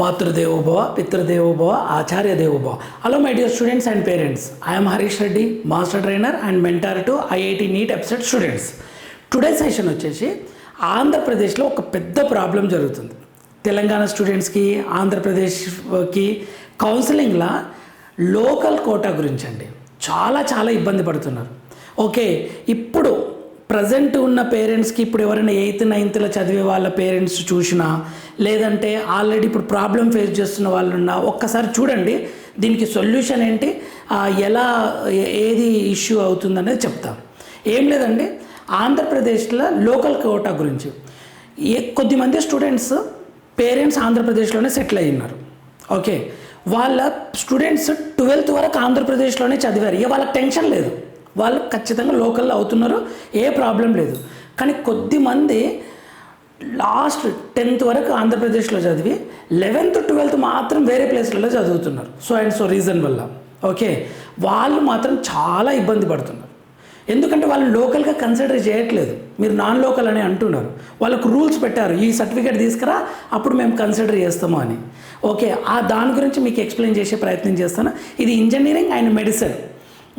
మాతృదేవోభవ పితృదేవోభవ ఆచార్య దేవోభవ hello my dear students and parents I'm Harish Reddy master trainer and mentor to IIT NEET EAPCET students today session వచ్చేసి ఆంధ్రప్రదేశ్లో ఒక పెద్ద ప్రాబ్లం జరుగుతుంది. తెలంగాణ స్టూడెంట్స్కి ఆంధ్రప్రదేశ్కి కౌన్సిలింగ్లో లోకల్ కోటా గురించి అండి. చాలా చాలా ఇబ్బంది పడుతున్నారు. ఓకే ఇప్పుడు ప్రజెంట్ ఉన్న పేరెంట్స్కి ఇప్పుడు ఎవరైనా ఎయిత్ నైన్త్లో చదివే వాళ్ళ పేరెంట్స్ చూసినా లేదంటే ఆల్రెడీ ఇప్పుడు ప్రాబ్లం ఫేస్ చేస్తున్న వాళ్ళు ఉన్నా ఒక్కసారి చూడండి దీనికి సొల్యూషన్ ఏంటి ఎలా ఏది ఇష్యూ అవుతుందనేది చెప్తాం. ఏం లేదండి ఆంధ్రప్రదేశ్లో లోకల్ కోటా గురించి. ఏ కొద్దిమంది స్టూడెంట్స్ పేరెంట్స్ ఆంధ్రప్రదేశ్లోనే సెటిల్ అయి ఉన్నారు. ఓకే వాళ్ళ స్టూడెంట్స్ ట్వెల్త్ వరకు ఆంధ్రప్రదేశ్లోనే చదివారు. ఇక వాళ్ళకి టెన్షన్ లేదు. వాళ్ళు ఖచ్చితంగా లోకల్లో అవుతున్నారు ఏ ప్రాబ్లం లేదు. కానీ కొద్దిమంది లాస్ట్ టెన్త్ వరకు ఆంధ్రప్రదేశ్లో చదివి లెవెన్త్ ట్వెల్త్ మాత్రం వేరే ప్లేస్లలో చదువుతున్నారు. సో అండ్ సో రీజన్ వల్ల. ఓకే? వాళ్ళు మాత్రం చాలా ఇబ్బంది పడుతున్నారు. ఎందుకంటే వాళ్ళు లోకల్గా కన్సిడర్ చేయట్లేదు. మీరు నాన్ లోకల్ అని అంటున్నారు. వాళ్ళకు రూల్స్ పెట్టారు. ఈ సర్టిఫికేట్ తీసుకురా అప్పుడు మేము కన్సిడర్ చేస్తాము అని. ఓకే? ఆ దాని గురించి మీకు ఎక్స్ప్లెయిన్ చేసే ప్రయత్నం చేస్తాను. ఇది engineering and medicine.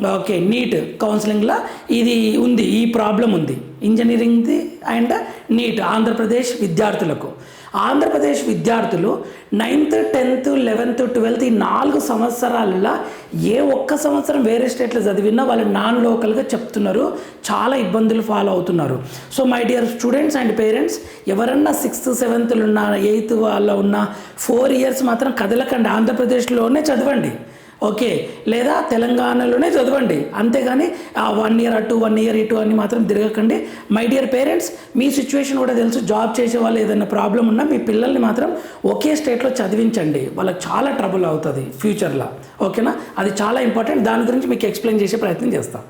Okay NEET. కౌన్సిలింగ్లో ఇది ఉంది ఈ ప్రాబ్లం ఉంది. ఇంజనీరింగ్ది అండ్ నీట్ ఆంధ్రప్రదేశ్ విద్యార్థులకు. ఆంధ్రప్రదేశ్ విద్యార్థులు నైన్త్ టెన్త్ లెవెన్త్ ట్వెల్త్ ఈ నాలుగు సంవత్సరాలలో ఏ ఒక్క సంవత్సరం వేరే స్టేట్లో చదివినా వాళ్ళు నాన్ లోకల్గా చెప్తున్నారు. చాలా ఇబ్బందులు ఫాలో అవుతున్నారు. So my dear students and parents ఎవరన్నా సిక్స్త్ సెవెంత్లు ఉన్న ఎయిత్ వాళ్ళ ఉన్న ఫోర్ ఇయర్స్ మాత్రం కదలకండి. ఆంధ్రప్రదేశ్లోనే చదవండి. ఓకే లేదా తెలంగాణలోనే చదవండి. అంతేగాని ఆ వన్ ఇయర్ అటు వన్ ఇయర్ ఇటు అని మాత్రం తిరగకండి. మై డియర్ పేరెంట్స్ మీ సిచ్యువేషన్ కూడా తెలుసు. జాబ్ చేసే వాళ్ళు ఏదైనా ప్రాబ్లం ఉన్నా మీ పిల్లల్ని మాత్రం ఒకే స్టేట్లో చదివించండి. వాళ్ళకి చాలా ట్రబుల్ అవుతుంది ఫ్యూచర్లో ఓకేనా అది చాలా ఇంపార్టెంట్ దాని గురించి మీకు ఎక్స్ప్లెయిన్ చేసే ప్రయత్నం చేస్తాం.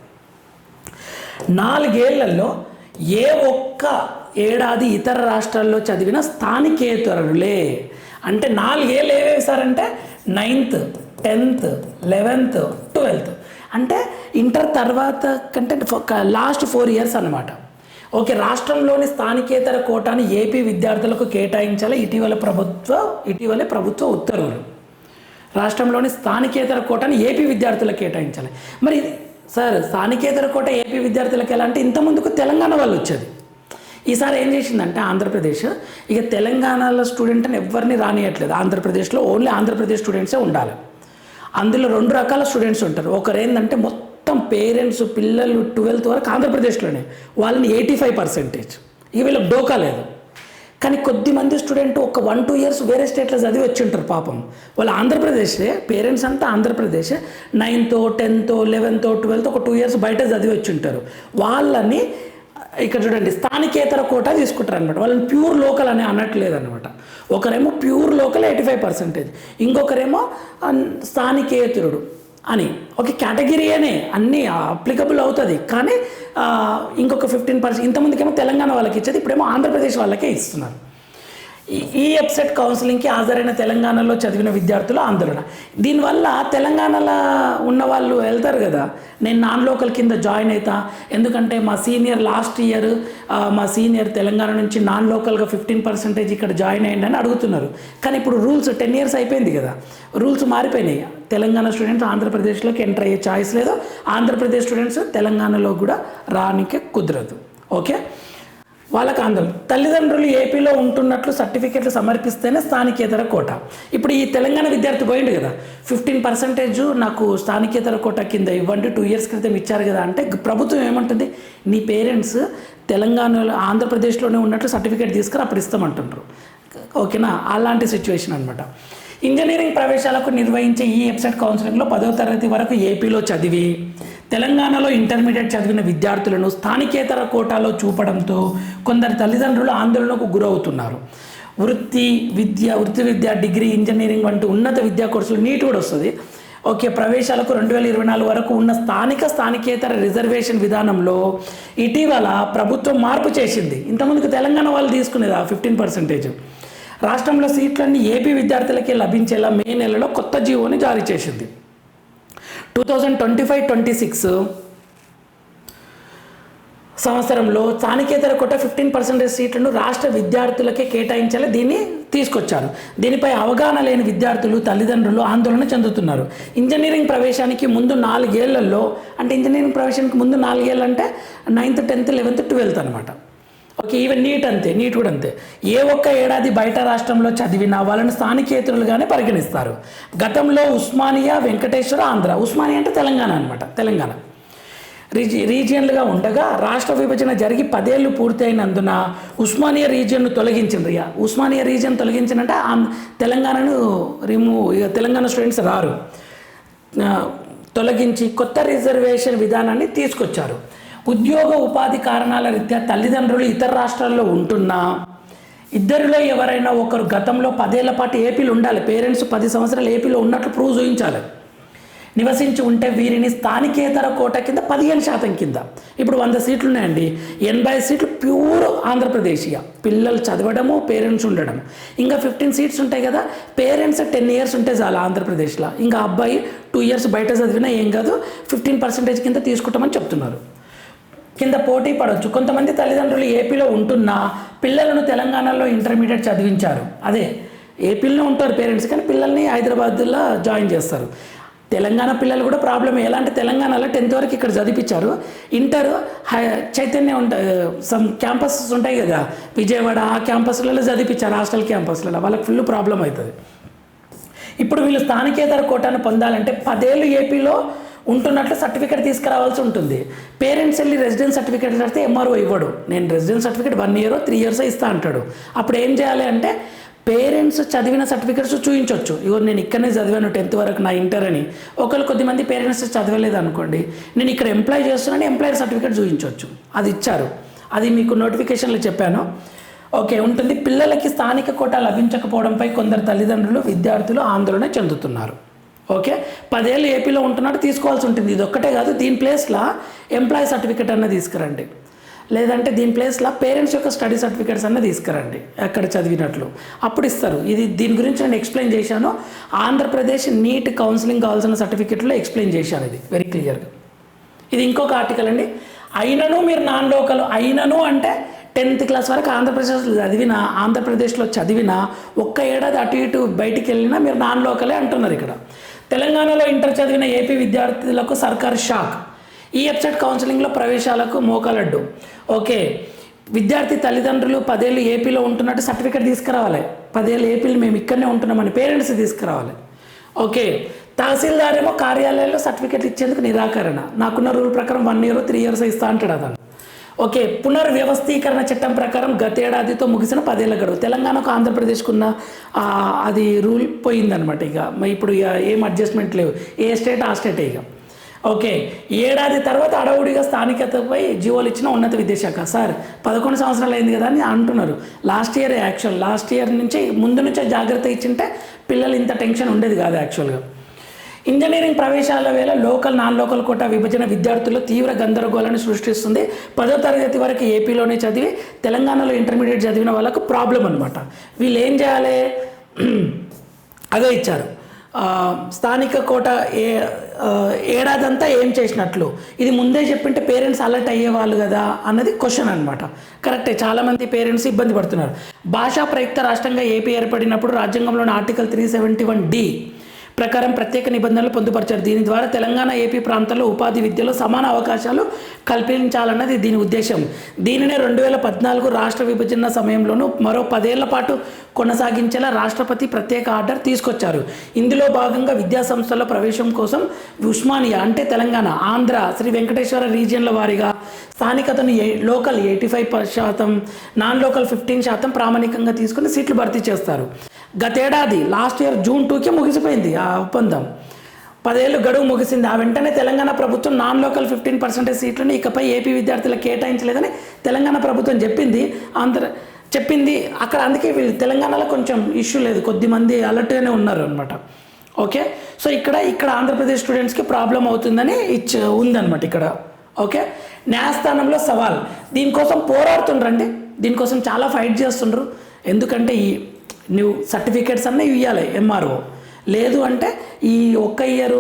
నాలుగేళ్ళలో ఏ ఒక్క ఏడాది ఇతర రాష్ట్రాల్లో చదివిన స్థానికేతరులే. అంటే నాలుగేళ్ళు ఏవేవి అంటే? Ninth tenth eleventh twelfth. అంటే ఇంటర్ తర్వాత కంటే లాస్ట్ ఫోర్ ఇయర్స్ అనమాట ఓకే రాష్ట్రంలోని స్థానికేతర కోటాని ఏపీ విద్యార్థులకు కేటాయించాలి ఇటీవల ప్రభుత్వ ఇటీవలే ప్రభుత్వ ఉత్తర్వులు. రాష్ట్రంలోని స్థానికేతర కోటాను ఏపీ విద్యార్థులకు కేటాయించాలి. మరి ఇది- సార్ స్థానికేతర కోట ఏపీ విద్యార్థులకు ఎలా? అంటే ఇంతకుముందుకు తెలంగాణ వాళ్ళు వచ్చేది. ఈసారి ఏం చేసిందంటే ఆంధ్రప్రదేశ్. ఇక తెలంగాణలో స్టూడెంట్ అని ఎవరిని రానియట్లేదు. ఆంధ్రప్రదేశ్లో ఓన్లీ ఆంధ్రప్రదేశ్ స్టూడెంట్సే ఉండాలి. అందులో రెండు రకాల స్టూడెంట్స్ ఉంటారు. ఒకరు ఏంటంటే మొత్తం పేరెంట్స్ పిల్లలు ట్వెల్త్ వరకు ఆంధ్రప్రదేశ్లోనే. వాళ్ళని ఎయిటీ ఫైవ్ పర్సెంటేజ్. ఇక వీళ్ళకి డోకా లేదు. కానీ కొద్ది మంది స్టూడెంట్ ఒక వన్ టూ ఇయర్స్ వేరే స్టేట్లో చదివి వచ్చి ఉంటారు పాపం. వాళ్ళు ఆంధ్రప్రదేశే పేరెంట్స్ అంతా ఆంధ్రప్రదేశ్. నైన్తో టెన్త్ లెవెన్త్ ట్వెల్త్ ఒక టూ ఇయర్స్ బయట చదివి వచ్చి ఉంటారు. వాళ్ళని ఇక్కడ చూడండి స్థానికేతర కోటా తీసుకుంటారు అనమాట వాళ్ళని ప్యూర్ లోకల్ అని అనట్లేదు అనమాట ఒకరేమో pure local eighty five percentage. ఇంకొకరేమో స్థానికేతరుడు అని. ఒక కేటగిరీ అనే అన్నీ అప్లికబుల్ అవుతుంది. కానీ ఇంకొక ఫిఫ్టీన్ పర్సెంట్ ఇంతమందికేమో తెలంగాణ వాళ్ళకి ఇచ్చేది ఇప్పుడేమో ఆంధ్రప్రదేశ్ వాళ్ళకే ఇస్తున్నారు. ఈ- ఈ కౌన్సిలింగ్కి హాజరైన తెలంగాణలో చదివిన విద్యార్థులు ఆందోళన. దీనివల్ల తెలంగాణలో ఉన్న వాళ్ళు వెళ్తారు కదా. నేను నాన్ లోకల్ కింద జాయిన్ అవుతా ఎందుకంటే మా సీనియర్ లాస్ట్ ఇయర్ మా సీనియర్ తెలంగాణ నుంచి నాన్ లోకల్గా ఫిఫ్టీన్ పర్సెంటేజ్ ఇక్కడ జాయిన్ అయ్యండి అని అడుగుతున్నారు. కానీ ఇప్పుడు రూల్స్ టెన్ ఇయర్స్ అయిపోయింది కదా. రూల్స్ మారిపోయినాయి. తెలంగాణ స్టూడెంట్స్ ఆంధ్రప్రదేశ్లోకి ఎంటర్ అయ్యే ఛాయిస్ లేదు. ఆంధ్రప్రదేశ్ స్టూడెంట్స్ తెలంగాణలో కూడా రానికే కుదరదు. ఓకే? వాళ్ళకి ఆందోళన తల్లిదండ్రులు ఏపీలో ఉంటున్నట్లు సర్టిఫికెట్లు సమర్పిస్తేనే స్థానికేతర కోట. ఇప్పుడు ఈ తెలంగాణ విద్యార్థి పోయిండు కదా ఫిఫ్టీన్ పర్సెంటేజ్ నాకు స్థానికేతర కోట కింద ఇవ్వండి టూ ఇయర్స్ క్రితం ఇచ్చారు కదా అంటే ప్రభుత్వం ఏమంటుంది నీ పేరెంట్స్ తెలంగాణలో ఆంధ్రప్రదేశ్లోనే ఉన్నట్లు సర్టిఫికేట్ తీసుకుని అప్పుడు ఇస్తామంటుంటారు ఓకేనా? అలాంటి సిచ్యువేషన్ అనమాట ఇంజనీరింగ్ ప్రవేశాలకు నిర్వహించే ఈ వెబ్సైట్ కౌన్సిలింగ్లో పదవ తరగతి వరకు ఏపీలో చదివి తెలంగాణలో ఇంటర్మీడియట్ చదివిన విద్యార్థులను స్థానికేతర కోటాలో చూపడంతో కొందరు తల్లిదండ్రులు ఆందోళనకు గురవుతున్నారు. వృత్తి విద్య వృత్తి విద్య డిగ్రీ ఇంజనీరింగ్ వంటి ఉన్నత విద్యా కోర్సులు నీట్ కూడా వస్తుంది. ఓకే ప్రవేశాలకు రెండు వేల ఇరవై నాలుగు వరకు ఉన్న స్థానిక స్థానికేతర రిజర్వేషన్ విధానంలో ఇటీవల ప్రభుత్వం మార్పు చేసింది. ఇంతకుముందుకు తెలంగాణ వాళ్ళు తీసుకునేది ఆ ఫిఫ్టీన్ పర్సెంటేజ్? రాష్ట్రంలో సీట్లన్నీ ఏపీ విద్యార్థులకే లభించేలా మే నెలలో కొత్త జీవోని జారీ చేసింది. Two thousand twenty five twenty six సంవత్సరంలో స్థానికేతర కోట ఫిఫ్టీన్ పర్సెంటేజ్ సీట్లను రాష్ట్ర విద్యార్థులకే కేటాయించాలి దీన్ని తీసుకొచ్చారు. దీనిపై అవగాహన లేని విద్యార్థులు తల్లిదండ్రులు ఆందోళన చెందుతున్నారు. ఇంజనీరింగ్ ప్రవేశానికి ముందు నాలుగేళ్ళలో అంటే ఇంజనీరింగ్ ప్రవేశానికి ముందు నాలుగేళ్ళు అంటే నైన్త్ టెన్త్ లెవెన్త్ ట్వెల్త్ అనమాట ఓకే ఈవెన్ నీట్ అంతే నీట్ కూడా అంతే. ఏ ఒక్క ఏడాది బయట రాష్ట్రంలో చదివిన వాళ్ళని స్థానికేతరులుగానే పరిగణిస్తారు. గతంలో ఉస్మానియా వెంకటేశ్వర ఆంధ్ర. ఉస్మానియా అంటే తెలంగాణ అనమాట తెలంగాణ. రీజి రీజియన్లుగా ఉండగా రాష్ట్ర విభజన జరిగి పదేళ్ళు పూర్తయినందున ఉస్మానియా రీజియన్ను తొలగించింది ఇక ఉస్మానియా రీజియన్ తొలగించినంటే తెలంగాణను రిమూవ్ ఇక తెలంగాణ స్టూడెంట్స్ రారు. తొలగించి కొత్త రిజర్వేషన్ విధానాన్ని తీసుకొచ్చారు. ఉద్యోగ ఉపాధి కారణాల రీత్యా తల్లిదండ్రులు ఇతర రాష్ట్రాల్లో ఉంటున్నా? ఇద్దరిలో ఎవరైనా ఒకరు గతంలో పదేళ్ళ పాటు ఏపీలో ఉండాలి. పేరెంట్స్ పది సంవత్సరాలు ఏపీలో ఉన్నట్లు ప్రూవ్ చూపించాలి నివసించి ఉంటే వీరిని స్థానికేతర కోట కింద పదిహేను శాతం కింద. ఇప్పుడు వంద సీట్లు ఉన్నాయండి ఎనభై సీట్లు ప్యూర్ ఆంధ్రప్రదేశీయ. పిల్లలు చదవడము పేరెంట్స్ ఉండడం ఇంకా ఫిఫ్టీన్ సీట్స్ ఉంటాయి కదా. పేరెంట్స్ టెన్ ఇయర్స్ ఉంటే చాలు ఆంధ్రప్రదేశ్లో. ఇంకా అబ్బాయి టూ ఇయర్స్ బయట చదివినా ఏం కాదు. ఫిఫ్టీన్ పర్సెంటేజ్ కింద తీసుకుంటామని చెప్తున్నారు. కింద పోటీ పడవచ్చు కొంతమంది తల్లిదండ్రులు ఏపీలో ఉంటున్నా పిల్లలను తెలంగాణలో ఇంటర్మీడియట్ చదివించారు. అదే ఏపీలో ఉంటారు పేరెంట్స్ కానీ పిల్లల్ని హైదరాబాద్లో జాయిన్ చేస్తారు. తెలంగాణ పిల్లలు కూడా ప్రాబ్లం ఎలా అంటే తెలంగాణలో టెన్త్ వరకు ఇక్కడ చదివించారు ఇంటర్ హై చైతన్య ఉంటాయి సమ్ క్యాంపసెస్ ఉంటాయి కదా విజయవాడ ఆ క్యాంపస్లలో చదివించారు హాస్టల్ క్యాంపస్లలో. వాళ్ళకి ఫుల్ ప్రాబ్లం అవుతుంది. ఇప్పుడు వీళ్ళు స్థానికేతర కోటాను పొందాలంటే పదేళ్ళు ఏపీలో ఉంటున్నట్లు సర్టిఫికేట్ తీసుకురావాల్సి ఉంటుంది. పేరెంట్స్ వెళ్ళి రెసిడెన్స్ సర్టిఫికేట్ కడితే ఎంఆర్ఓ ఇవ్వడు. నేను residence certificate one year three years ఇస్తా అంటాడు. అప్పుడు ఏం చేయాలి అంటే పేరెంట్స్ చదివిన సర్టిఫికేట్స్ చూపించవచ్చు ఇగో నేను ఇక్కడనే చదివాను టెన్త్ వరకు నా ఇంటర్ అని. ఒకళ్ళు కొద్దిమంది పేరెంట్స్ చదవలేదు అనుకోండి నేను ఇక్కడ ఎంప్లాయ్ చేస్తున్నాను ఎంప్లాయర్ సర్టిఫికేట్ చూపించవచ్చు అది ఇచ్చారు. అది మీకు నోటిఫికేషన్లో చెప్పాను. ఓకే ఉంటుంది. పిల్లలకి స్థానిక కోట లభించకపోవడంపై కొందరు తల్లిదండ్రులు విద్యార్థులు ఆందోళన చెందుతున్నారు. ఓకే? పదేళ్ళు ఏపీలో ఉంటున్నట్టు తీసుకోవాల్సి ఉంటుంది. ఇది ఒక్కటే కాదు దీని ప్లేస్లో ఎంప్లాయీ సర్టిఫికేట్ అన్న తీసుకురండి. లేదంటే దీని ప్లేస్లో పేరెంట్స్ యొక్క స్టడీ సర్టిఫికేట్స్ అన్న తీసుకురండి అక్కడ చదివినట్లు. అప్పుడు ఇస్తారు. ఇది దీని గురించి నేను ఎక్స్ప్లెయిన్ చేశాను. ఆంధ్రప్రదేశ్ నీట్ కౌన్సిలింగ్ కావాల్సిన సర్టిఫికేట్లో ఎక్స్ప్లెయిన్ చేశాను ఇది వెరీ క్లియర్గా. ఇది ఇంకొక ఆర్టికల్ అండి. అయినను మీరు నాన్ లోకల్ అయినను అంటే టెన్త్ క్లాస్ వరకు ఆంధ్రప్రదేశ్లో చదివిన ఆంధ్రప్రదేశ్లో చదివిన ఒక్క ఏడాది అటు ఇటు బయటికి వెళ్ళినా మీరు నాన్ లోకలే అంటున్నారు ఇక్కడ. తెలంగాణలో ఇంటర్ చదివిన ఏపీ విద్యార్థులకు సర్కార్ షాక్. ఈ వెబ్సైట్ కౌన్సిలింగ్లో ప్రవేశాలకు మోకాలడ్డు ఓకే విద్యార్థి తల్లిదండ్రులు పదేళ్ళు ఏపీలో ఉంటున్నట్టు సర్టిఫికేట్ తీసుకురావాలి. పదేళ్ళు ఏపీలో మేము ఇక్కడనే ఉంటున్నామని పేరెంట్స్ తీసుకురావాలి. ఓకే తహసీల్దార్ ఏమో కార్యాలయంలో సర్టిఫికేట్ ఇచ్చేందుకు నిరాకరణ. నాకున్న రూల్ ప్రకారం వన్ ఇయర్ త్రీ ఇయర్స్ ఇస్తా అంటాడు అతను. ఓకే పునర్వ్యవస్థీకరణ చట్టం ప్రకారం గతేడాదితో ముగిసిన పదేళ్ళ గడువు. తెలంగాణకు ఆంధ్రప్రదేశ్కు ఉన్న అది రూల్ పోయిందనమాట ఇక. ఇప్పుడు ఇక ఏం అడ్జస్ట్మెంట్ లేవు. ఏ స్టేట్ ఆ స్టేటే ఇక. ఓకే ఏడాది తర్వాత అడవుడిగా స్థానికతపై జీవోలు ఇచ్చిన ఉన్నత విద్యాశాఖ. సార్ పదకొండు సంవత్సరాలు అయింది కదా అని అంటున్నారు. Last year actual last year నుంచి ముందు నుంచే జాగ్రత్త ఇచ్చింటే పిల్లలు ఇంత టెన్షన్ ఉండేది కాదు యాక్చువల్గా. ఇంజనీరింగ్ ప్రవేశాల వేళ లోకల్ నాన్ లోకల్ కోట విభజన విద్యార్థుల్లో తీవ్ర గందరగోళాన్ని సృష్టిస్తుంది. పదో తరగతి వరకు ఏపీలోనే చదివి తెలంగాణలో ఇంటర్మీడియట్ చదివిన వాళ్ళకు ప్రాబ్లం అనమాట వీళ్ళు ఏం చేయాలి? అదే ఇచ్చారు. స్థానిక కోట ఏ ఏడాదంతా ఏం చేసినట్లు? ఇది ముందే చెప్పింటే పేరెంట్స్ అలర్ట్ అయ్యేవాళ్ళు కదా అన్నది క్వశ్చన్ అనమాట కరెక్టే చాలామంది పేరెంట్స్ ఇబ్బంది పడుతున్నారు. భాషా ప్రయుక్త రాష్ట్రంగా ఏపీ ఏర్పడినప్పుడు రాజ్యాంగంలోని article three seventy one D ప్రకారం ప్రత్యేక నిబంధనలు పొందుపరిచారు. దీని ద్వారా తెలంగాణ ఏపీ ప్రాంతాల్లో ఉపాధి విద్యలో సమాన అవకాశాలు కల్పించాలన్నది దీని ఉద్దేశం. దీనినే రెండు వేల పద్నాలుగు రాష్ట్ర విభజన సమయంలోనూ మరో పదేళ్ళ పాటు కొనసాగించేలా రాష్ట్రపతి ప్రత్యేక ఆర్డర్ తీసుకొచ్చారు. ఇందులో భాగంగా విద్యా సంస్థల ప్రవేశం కోసం ఉస్మానియా అంటే తెలంగాణ ఆంధ్ర శ్రీ వెంకటేశ్వర రీజియన్ల వారీగా స్థానికతను ఏ లోకల్ ఎయిటీ ఫైవ్ శాతం నాన్ లోకల్ ఫిఫ్టీన్ శాతం ప్రామాణికంగా తీసుకుని సీట్లు భర్తీ చేస్తారు. గతేడాది లాస్ట్ ఇయర్ జూన్ టూకే ముగిసిపోయింది ఆ ఒప్పందం. పదేళ్ళు గడువు ముగిసింది. ఆ వెంటనే తెలంగాణ ప్రభుత్వం నాన్ లోకల్ ఫిఫ్టీన్ పర్సెంటేజ్ సీట్లను ఇకపై ఏపీ విద్యార్థులకు కేటాయించలేదని తెలంగాణ ప్రభుత్వం చెప్పింది. ఆంధ్ర చెప్పింది. అక్కడ అందుకే వీళ్ళు తెలంగాణలో కొంచెం ఇష్యూ లేదు. కొద్దిమంది అలర్ట్గానే ఉన్నారు అనమాట ఓకే? సో ఇక్కడ ఇక్కడ ఆంధ్రప్రదేశ్ స్టూడెంట్స్కి ప్రాబ్లం అవుతుందని ఇచ్చ ఉందన్నమాట ఇక్కడ. ఓకే? న్యాయస్థానంలో సవాల్. దీనికోసం పోరాడుతుండ్రండి. దీనికోసం చాలా ఫైట్ చేస్తుండ్రు. ఎందుకంటే ఈ నువ్వు సర్టిఫికేట్స్ అన్నీ ఇవ్వాలి ఎంఆర్ఓ లేదు అంటే ఈ ఒక్క ఇయర్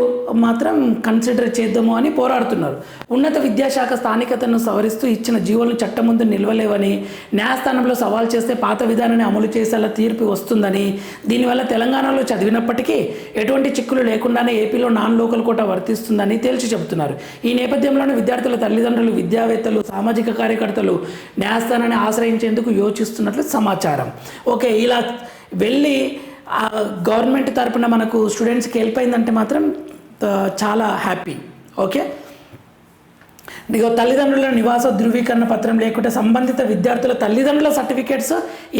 మాత్రం కన్సిడర్ చేద్దాము అని పోరాడుతున్నారు. ఉన్నత విద్యాశాఖ స్థానికతను సవరిస్తూ ఇచ్చిన జీవోలను చట్టం ముందు నిలవలేవని న్యాయస్థానంలో సవాల్ చేస్తే పాత విధానాన్ని అమలు చేసేలా తీర్పు వస్తుందని దీనివల్ల తెలంగాణలో చదివినప్పటికీ ఎటువంటి చిక్కులు లేకుండానే ఏపీలో నాన్ లోకల్ కోట వర్తిస్తుందని తేల్చి చెబుతున్నారు. ఈ నేపథ్యంలోనే విద్యార్థుల తల్లిదండ్రులు విద్యావేత్తలు సామాజిక కార్యకర్తలు న్యాయస్థానాన్ని ఆశ్రయించేందుకు యోచిస్తున్నట్లు సమాచారం. ఓకే ఇలా వెళ్ళి గవర్నమెంట్ తరపున మనకు స్టూడెంట్స్కి హెల్ప్ అయిందంటే మాత్రం చాలా హ్యాపీ ఓకే ఇదిగో తల్లిదండ్రుల నివాస ధృవీకరణ పత్రం లేకుంటే సంబంధిత విద్యార్థుల తల్లిదండ్రుల సర్టిఫికేట్స్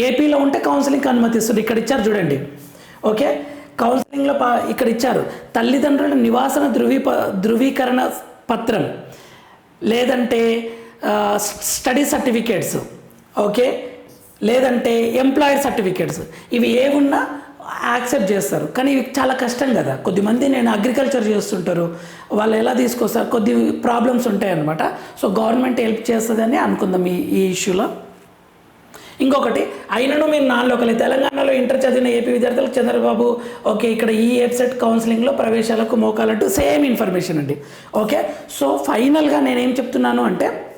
ఏపీలో ఉంటే కౌన్సిలింగ్కి అనుమతిస్తుంది. ఇక్కడ ఇచ్చారు చూడండి. ఓకే కౌన్సిలింగ్లో పా ఇక్కడ ఇచ్చారు. తల్లిదండ్రుల నివాసన ధృవీ ధృవీకరణ పత్రం లేదంటే స్టడీ సర్టిఫికేట్స్ ఓకే లేదంటే ఎంప్లాయర్ సర్టిఫికేట్స్ ఇవి ఏమున్నా యాక్సెప్ట్ చేస్తారు. కానీ ఇవి చాలా కష్టం కదా. కొద్దిమంది నేను అగ్రికల్చర్ చేస్తుంటారు. వాళ్ళు ఎలా తీసుకొస్తారు? కొద్ది ప్రాబ్లమ్స్ ఉంటాయన్నమాట. సో గవర్నమెంట్ హెల్ప్ చేస్తుందని అనుకుందాం ఈ ఈ ఇష్యూలో ఇంకొకటి అయినను మీరు నాన్ లోకల్ తెలంగాణలో ఇంటర్ చదివిన ఏపీ విద్యార్థులకు చంద్రబాబు ఓకే ఇక్కడ ఈ వెబ్సైట్ కౌన్సిలింగ్లో ప్రవేశాలకు మోకాలంటూ సేమ్ ఇన్ఫర్మేషన్ అండి. ఓకే? సో ఫైనల్గా నేనేం చెప్తున్నాను అంటే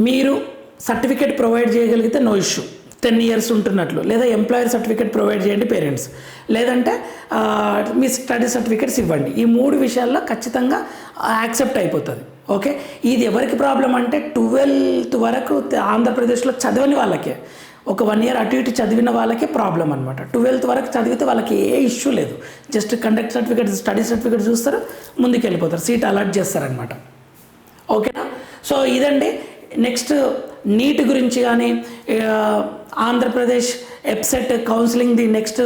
మీరు సర్టిఫికేట్ ప్రొవైడ్ చేయగలిగితే నో ఇష్యూ. టెన్ ఇయర్స్ ఉంటున్నట్లు. లేదా ఎంప్లాయర్ సర్టిఫికేట్ ప్రొవైడ్ చేయండి పేరెంట్స్. లేదంటే మీ స్టడీ సర్టిఫికేట్స్ ఇవ్వండి. ఈ మూడు విషయాల్లో ఖచ్చితంగా యాక్సెప్ట్ అయిపోతుంది. ఓకే? ఇది ఎవరికి ప్రాబ్లం అంటే ట్వెల్త్ వరకు ఆంధ్రప్రదేశ్లో చదవని వాళ్ళకే. ఒక వన్ ఇయర్ అటు ఇటు చదివిన వాళ్ళకే ప్రాబ్లం అనమాట ట్వెల్త్ వరకు చదివితే వాళ్ళకి ఏ ఇష్యూ లేదు. Just conduct certificate study certificate చూస్తారు ముందుకు వెళ్ళిపోతారు సీట్ అలాట్ చేస్తారనమాట ఓకేనా? సో ఇదండి. నెక్స్ట్ నీట్ గురించి కానీ Andhra Pradesh EAPCET counselling the next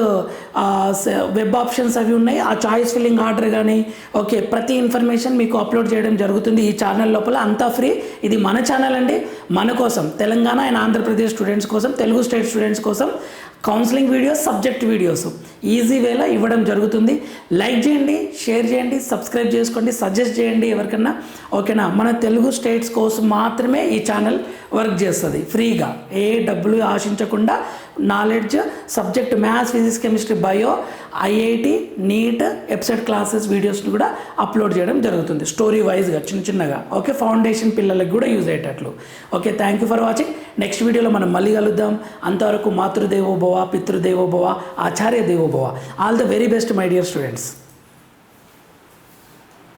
web options అవి ఉన్నాయి. ఆ చాయిస్ ఫిల్లింగ్ ఆర్డర్ కానీ ఓకే ప్రతి ఇన్ఫర్మేషన్ మీకు అప్లోడ్ చేయడం జరుగుతుంది ఈ ఛానల్ లోపల. అంతా ఫ్రీ. ఇది మన ఛానల్ అండి. మన కోసం తెలంగాణ అండ్ ఆంధ్రప్రదేశ్ స్టూడెంట్స్ కోసం తెలుగు స్టేట్ స్టూడెంట్స్ కోసం. Counselling videos subject videos easy వేలో ఇవ్వడం జరుగుతుంది. లైక్ చేయండి షేర్ చేయండి సబ్స్క్రైబ్ చేసుకోండి సజెస్ట్ చేయండి ఎవరికన్నా. ఓకేనా? మన తెలుగు స్టేట్స్ కోసం మాత్రమే ఈ ఛానల్ వర్క్ చేస్తుంది. ఫ్రీగా ఏ డబ్బులు ఆశించకుండా knowledge subject maths physics chemistry bio IIT NEET website classes వీడియోస్ని కూడా అప్లోడ్ చేయడం జరుగుతుంది. స్టోరీ వైజ్గా చిన్న చిన్నగా. ఓకే? ఫౌండేషన్ పిల్లలకు కూడా use అయ్యేటట్లు. Okay? Thank you for watching next వీడియోలో మనం మళ్ళీ కలుద్దాం. అంతవరకు Matrudevobhava Pitru Devo Bhava, Acharya All the very best, my dear students.